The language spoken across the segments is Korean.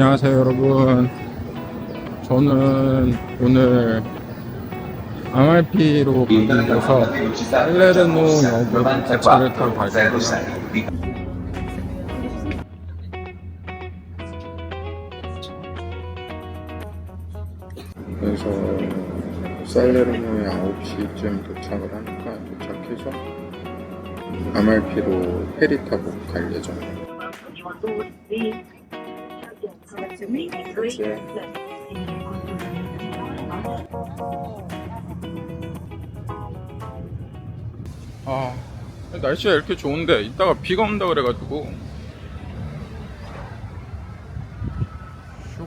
안녕하세요 여러분. 저는 오늘 아말피로 가기 위해서 살레르노 역을 기차를 타고 갈 겁니다 그래서 살레르노에 9시쯤 도착을 하니까 도착해서 아말피로 페리 타고 갈 예정입니다 아 날씨가 이렇게 좋은데 이따가 비가 온다 그래가지고. 슉.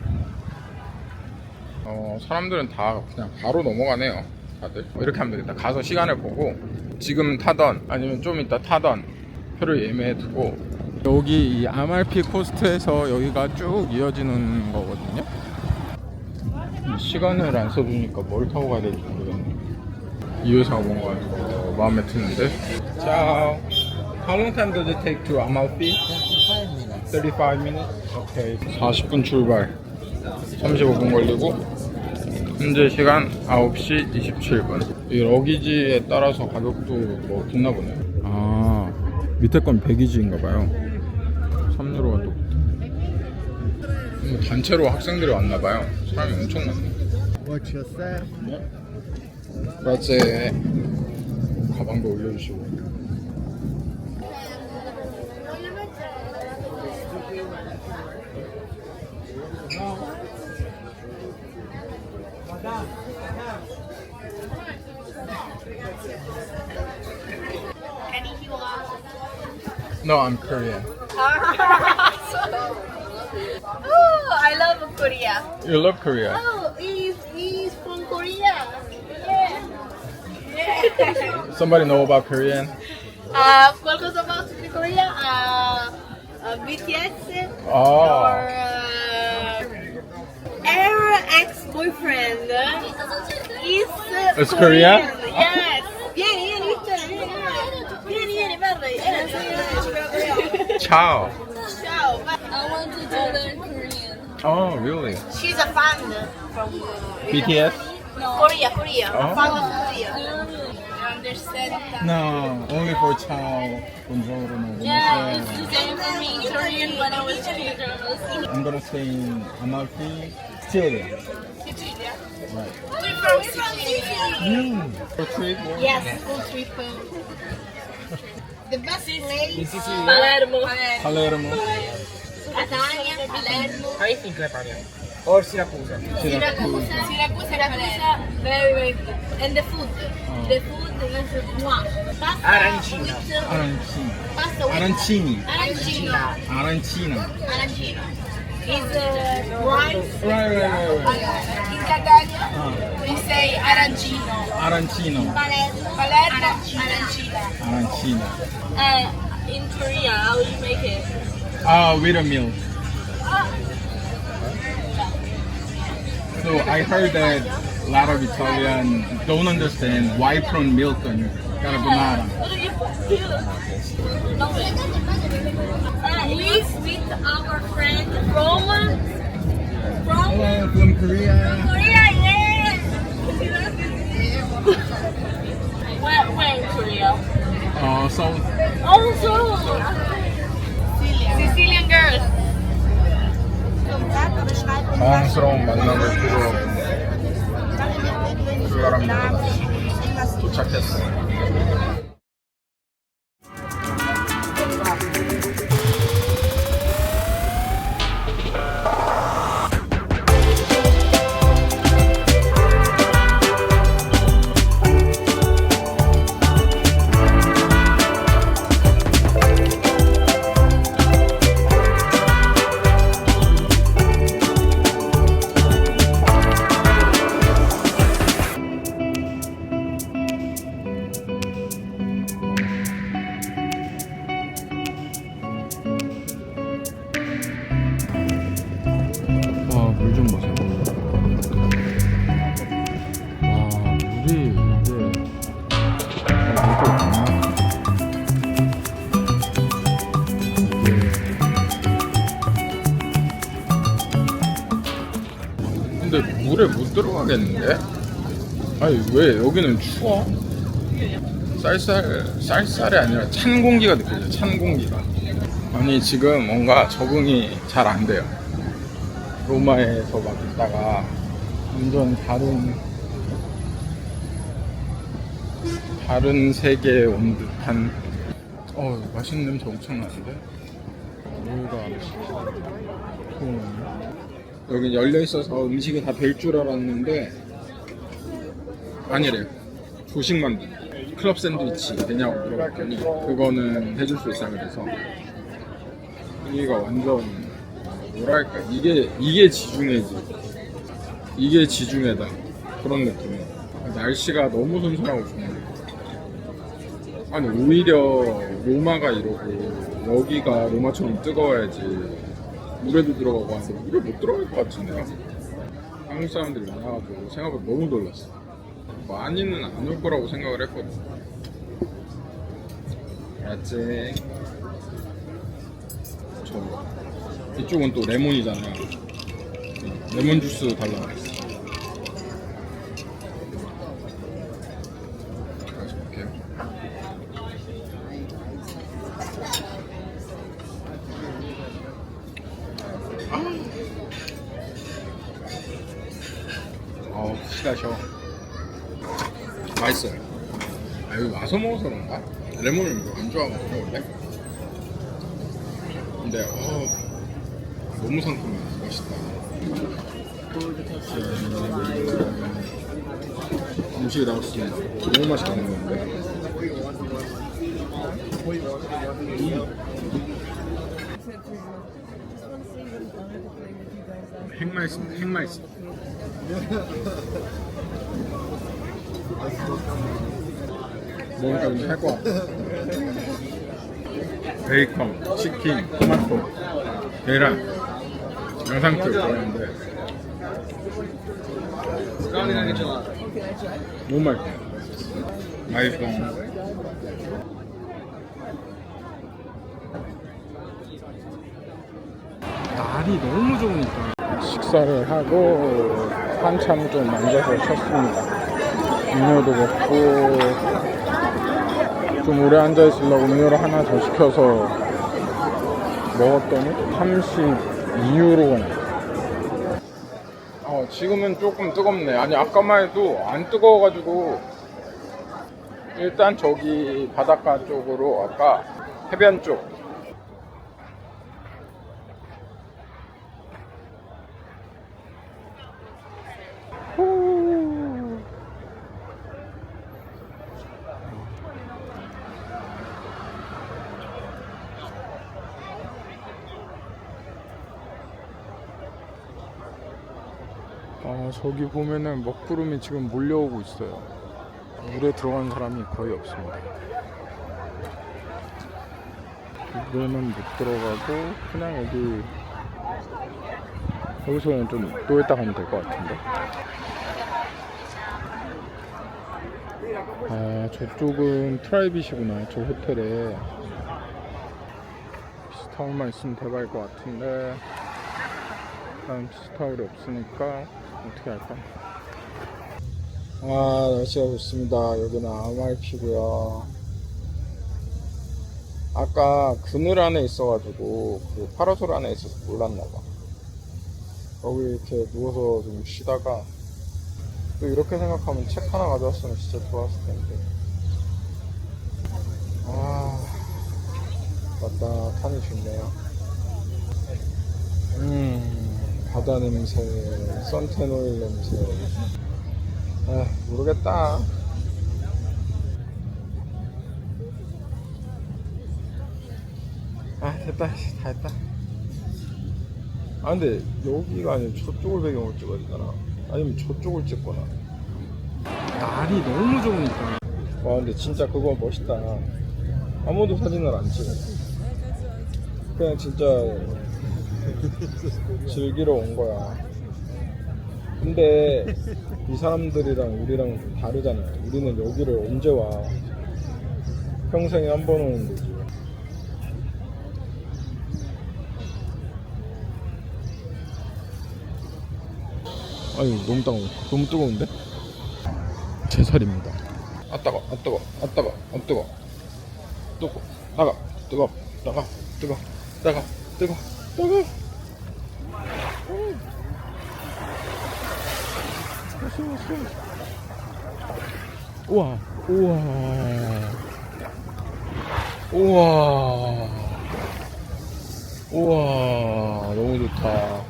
어 사람들은 다 그냥 바로 넘어가네요 다들. 이렇게 하면 되겠다. 가서 시간을 보고 지금 타던 아니면 좀 이따 타던 표를 예매해 두고 여기 이 아말피 코스트에서 여기가 쭉 이어지는 거거든요. 시간을 안 써주니까 뭘 타고 가야 될지 모르겠네. 이 회사가 뭔가 어, 마음에 드는데? 자 How long time does it take to Amalfi? 35 minutes? 오케이 40분 출발. 35분 걸리고 현재 시간 9시 27분. 이 러기지에 따라서 가격도 뭐 붙나 보네요 아 밑에 건 100이지인가 봐요 3유로가 또뭐 단체로 학생들이 왔나 봐요. 사람이 엄청 많네 What's your set? 라제 가방도 올려주시고. No, I'm Korean. oh, I love Korea. You love Korea. Oh, he's he's from Korea. Yeah. Yeah. Somebody know about Korean? uh, what about to Korea? Uh, uh, BTS Oh. or uh, our ex-boyfriend is uh, It's Korean. Korea? Ciao. Ciao. I want to do learn Korean. Oh, really? She's a fan from uh, BTS? Korea, Korea. Oh. Fan of Korea. You understand that? No, only for Ciao. Buongiorno. Yeah, it's the same for me Korean when I was children. I'm gonna stay in Amalfi, Sicily. Right. We're from Sicily. Mm. For trip? Yes, full trip. The best place. Palermo. Palermo. Catania, Palermo, How do you think Lebanon? Or Syracuse? Syracuse. Syracuse, Syracuse, very, very good. And the food. Ah. The food is mwah. Pasta Arancina. with Arancini. pasta with Arancini. arancino. Arancina. Arancino. Is uh, rice. Right, right, right, right. In Catania, Ah, we say arancino. Arancino. Palermo, Palermo, arancino. Arancina. Uh, in Korea, how you make it? Ah, with a milk. So I heard that a lot of Italian don't understand why from milk and carbonara Uh, we with our friend from from Hello, from Korea. Korea, yes. Where, where in Korea? Uh, so Also, Sicilian girls. 당황스러운 만남을 필요로 출발합니다. 도착했어요. 들어가겠는데? 아니 왜 여기는 추워? 쌀쌀 쌀쌀이 아니라 찬 공기가 느껴져 찬 공기가 아니 지금 뭔가 적응이 잘 안 돼요 로마에서 막 있다가 완전 다른 다른 세계에 온 듯한 어 맛있는 냄새 엄청 나는데 여기가 음. 여기 열려 있어서 음식이 다 될 줄 알았는데 아니래요 조식 만두. 클럽 샌드위치 되냐고 물어봤더니 그거는 해줄 수 있다 그래서 여기가 완전 뭐랄까 이게 이게 지중해지. 이게 지중해다. 그런 느낌이야. 날씨가 너무 선선하고 좋네. 아니 오히려 로마가 이러고 여기가 로마처럼 뜨거워야지 물에도 들어가고 하는데 물에 못 들어갈 것 같은데요 한국 사람들이 많아가지고 생각보다 너무 놀랐어. 많이는 안 올 거라고 생각을 했거든. 맞지? 저 이쪽은 또 레몬이잖아. 레몬 주스 달라고 했어 맛있어요. 아 여기 와서 먹어서 그런가? 레몬을 뭐안 좋아하거든요 원래? 근데 어 너무 상큼해. 맛있다. 음식이 나왔으면 너무 맛이 나는 건데? 핵맛있습니다 핵맛있어 먹으니까 좀 살 것 같아. 베이컨, 치킨, 토마토, 계란, 양상추 들어있는데. 너무 맛있어 맛있어. 날이 너무 좋으니까. 식사를 하고 한참 좀 앉아서 쉬었습니다 음료도 먹고 좀 오래 앉아 있으려고 음료를 하나 더 시켜서 먹었더니 32유로가 어, 지금은 조금 뜨겁네. 아니 아까만 해도 안 뜨거워가지고 일단 저기 바닷가 쪽으로 아까 해변 쪽 저기 보면은 먹구름이 지금 몰려오고 있어요. 물에 들어간 사람이 거의 없습니다. 물에는 못 들어가고 그냥 여기 여기서는 좀 또 있다 가면 될 것 같은데. 아 저쪽은 트라이빗이구나. 저 호텔에 비스타울만 있으면 대박일 것 같은데. 난 비스타울이 없으니까 어떻게 할까? 아 날씨가 좋습니다. 여기는 아말피고요. 아까 그늘 안에 있어가지고 그 파라솔 안에 있어서 몰랐나봐. 여기 이렇게 누워서 좀 쉬다가 또 이렇게 생각하면 책 하나 가져왔으면 진짜 좋았을 텐데. 아 맞다 탄이 좋네요. 음. 바다 냄새, 선텐오일 냄새. 아, 모르겠다. 아, 됐다. 다 했다. 아, 근데 여기가 아니라 저쪽을 배경으로 찍어야 되잖아. 아니면 저쪽을 찍거나. 날이 너무 좋으니까. 와, 근데 진짜 그거 멋있다. 아무도 사진을 안 찍어. 그냥 진짜 즐기러 온 거야. 근데 이 사람들이랑 우리랑 좀 다르잖아요. 우리는 여기를 언제 와? 평생에 한 번 오는 거지. 아 아유 너무 따가워. 너무 뜨거운데? 제 살입니다. 아 따가 아 뜨거 아 따가 아 뜨거 뜨거 따가. 뜨거 따가. 뜨거 따가. 뜨거 뜨거 왔어 왔어 우와 우와. 우와. 우와 너무 좋다.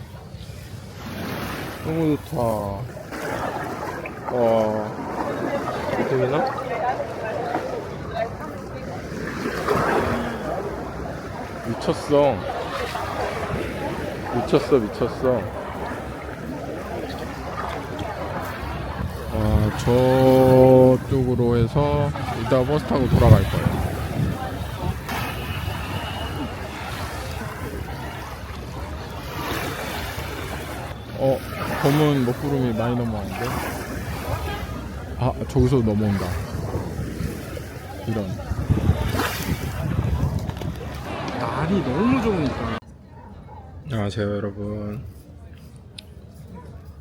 너무 좋다. 와. 보이나? 미쳤어. 미쳤어 미쳤어 저쪽으로 해서 이따 버스 타고 돌아갈 거예요. 어 검은 먹구름이 많이 넘어왔는데? 아 저기서 넘어온다. 이런. 날이 너무 좋으니까. 안녕하세요 여러분.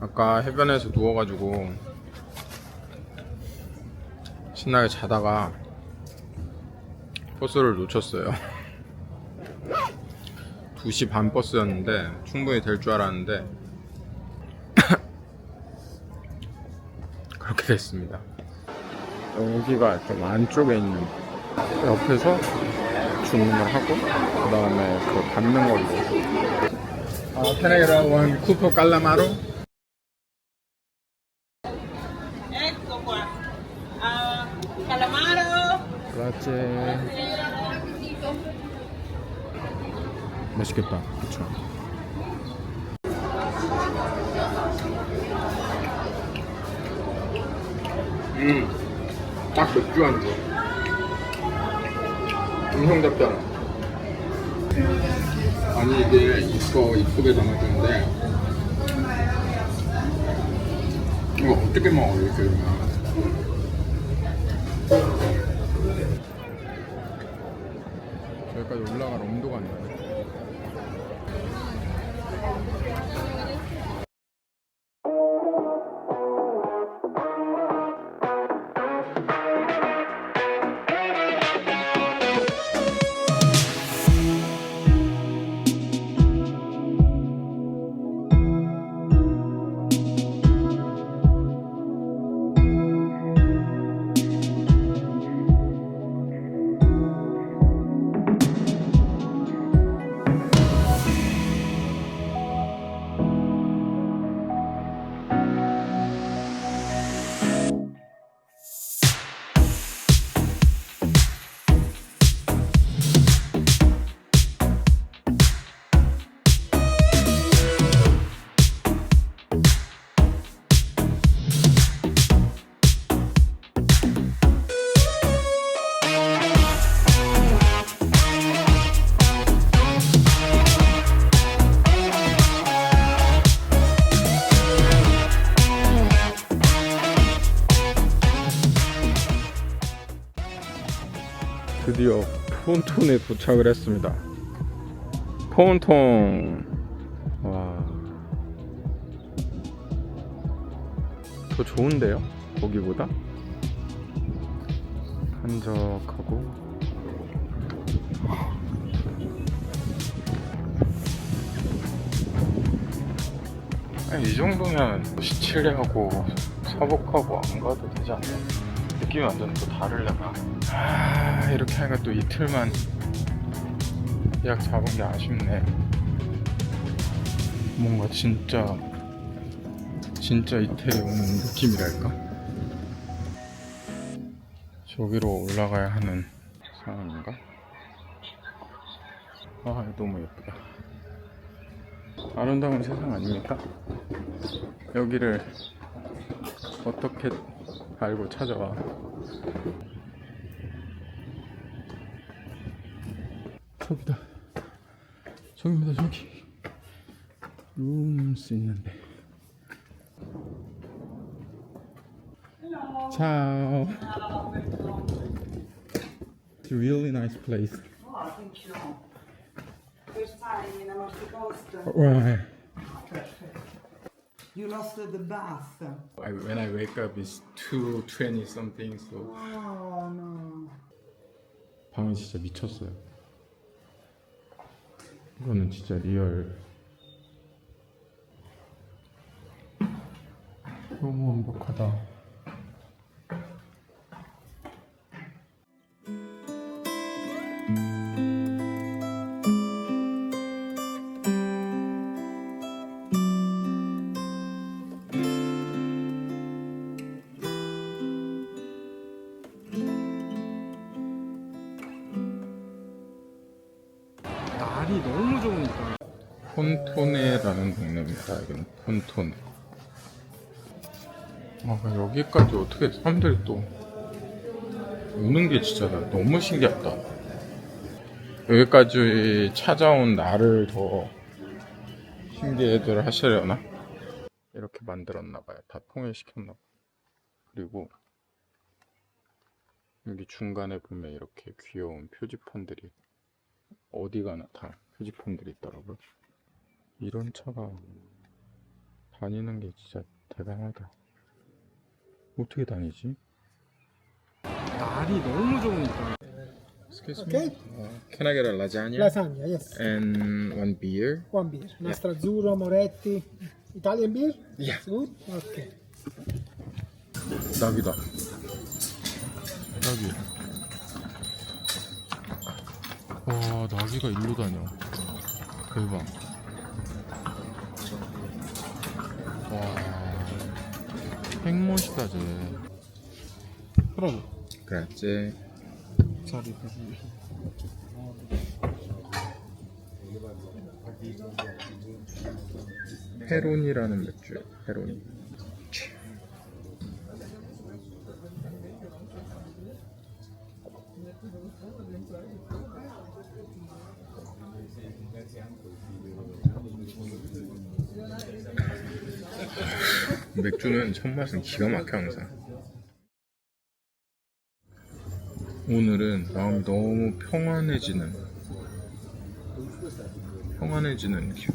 아까 해변에서 누워가지고 신나게 자다가 버스를 놓쳤어요 2시 반 버스였는데 충분히 될 줄 알았는데 그렇게 됐습니다. 여기가 좀 안쪽에 있는 옆에서 주문을 하고 그 다음에 그 받는 걸로. 아, can I get one cupo calamaro? 라떼. 맛있겠다. 그쵸? 음, 딱 맥주 안주. 음성 답변. 아니 이게 이거 이쁘게 담아주는데 이거 어떻게 먹어 이렇게 그러면? 드디어 폰톤에 도착을 했습니다. 폰톤. 와. 더 좋은데요? 거기보다? 한적하고. 아니, 이 정도면 시칠리하고 사복하고 안 가도 되지 않나? 느낌이 완전 또 다르려나? 아 이렇게 하니까 또 이틀만 예약 잡은 게 아쉽네 뭔가 진짜 진짜 이태리 오는 느낌이랄까 저기로 올라가야 하는 상황인가? 아 너무 예쁘다 아름다운 세상 아닙니까? 여기를 어떻게 알고 찾아와 저기다 저기입니다 저기 룸스 있는데 Ciao It's a really nice place Right You lost the bath. I, when I wake up it's 2.20 something so Oh no. 방은 진짜 미쳤어요 이거는 진짜 리얼 너무 완벽하다 폰토네라는 동네입니다. 여기는 폰토네. 아, 여기까지 어떻게 사람들이 또 오는 게 진짜 너무 신기하다. 여기까지 찾아온 나를 더 신기해들 하시려나? 이렇게 만들었나봐요. 다 통일시켰나봐. 그리고 여기 중간에 보면 이렇게 귀여운 표지판들이 어디 가나 다 표지판들이 있더라고요. 이런 차가 다니는 게 진짜 대단하다. 어떻게 다니지? 날이 너무 좋으니까. Excuse me. Uh, can I get a lasagna? Lasagna, yes. And one beer? One beer. Nastro azzurro, Moretti. Italian beer? Yeah. Good? Okay. 낙이다. 낙이. 와, 낙이가 일로 다녀. 대박. 와, 핵멋이다, 쟤. Prego. 그렇지. Sorry, così. 페론이라는 맥주예요. 페론 맥주는 첫 맛은 기가 막혀 항상. 오늘은 마음이 너무 평안해지는 평안해지는 기분.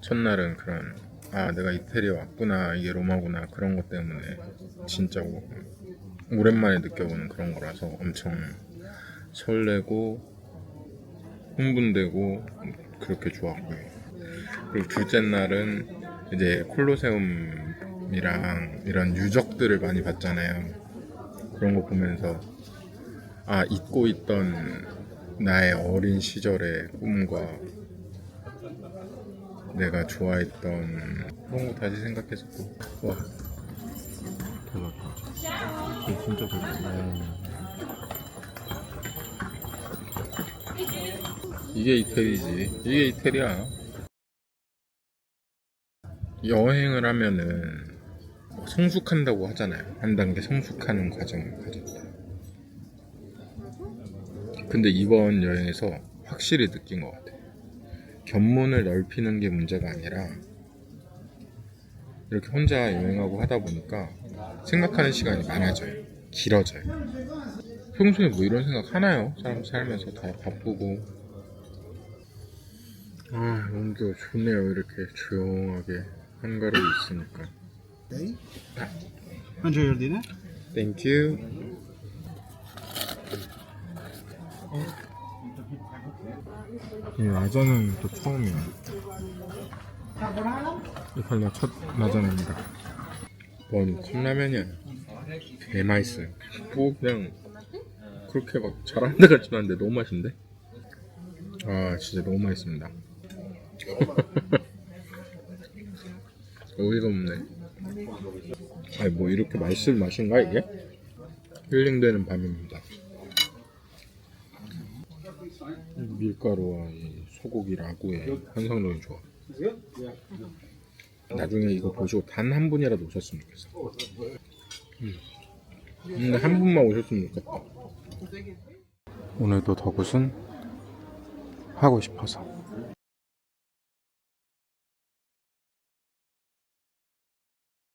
첫날은 그런 아 내가 이태리에 왔구나 이게 로마구나 그런 것 때문에 진짜 오, 오랜만에 느껴보는 그런 거라서 엄청 설레고 흥분되고 그렇게 좋았고요 그리고 둘째 날은 이제 콜로세움이랑 이런 유적들을 많이 봤잖아요 그런 거 보면서 아 잊고 있던 나의 어린 시절의 꿈과 내가 좋아했던 그런 거 다시 또 와. 대박이다. 이거 진짜 대박이야. 이게 이태리지. 이게 이태리야. 여행을 하면은 뭐 성숙한다고 하잖아요. 한 단계 성숙하는 과정을 가졌다. 근데 이번 여행에서 확실히 느낀 것 같아요. 견문을 넓히는 게 문제가 아니라 이렇게 혼자 여행하고 하다 보니까 생각하는 시간이 많아져요. 길어져요. 평소에 뭐 이런 생각 하나요? 사람 살면서 다 바쁘고. 아, 너무 좋네요. 이렇게 조용하게 한가로이 있으니까. Enjoy your dinner. Thank you. 이 라자는 또 처음이야. 이걸 나첫 라자입니다. 뭔 컵라면이야. 개 맛있어요. 뭐 그냥 그렇게 막 잘하는 데 같지는 않은데 너무 맛있는데? 아 진짜 너무 맛있습니다. 어이가 없네. 아니 뭐 이렇게 맛있을 맛인가 이게? 힐링되는 밤입니다. 이 밀가루와 이 소고기 라구의 환상적인 조합. 나중에 이거 보시고 단 한 분이라도 오셨으면 좋겠어. 음. 근데 한 분만 오셨으면 좋겠다. 오늘도 덕웃은 하고 싶어서.